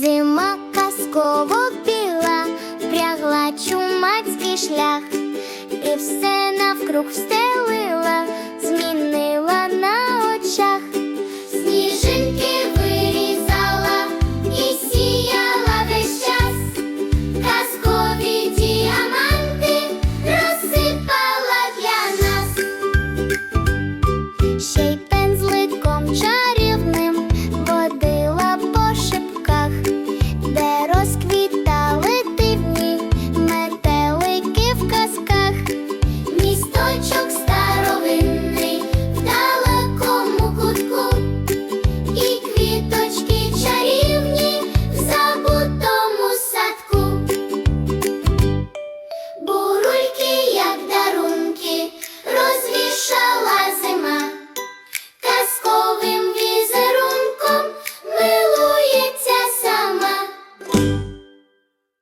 Зима казково біла, впрягла чумацький шлях, і все навкруг встелила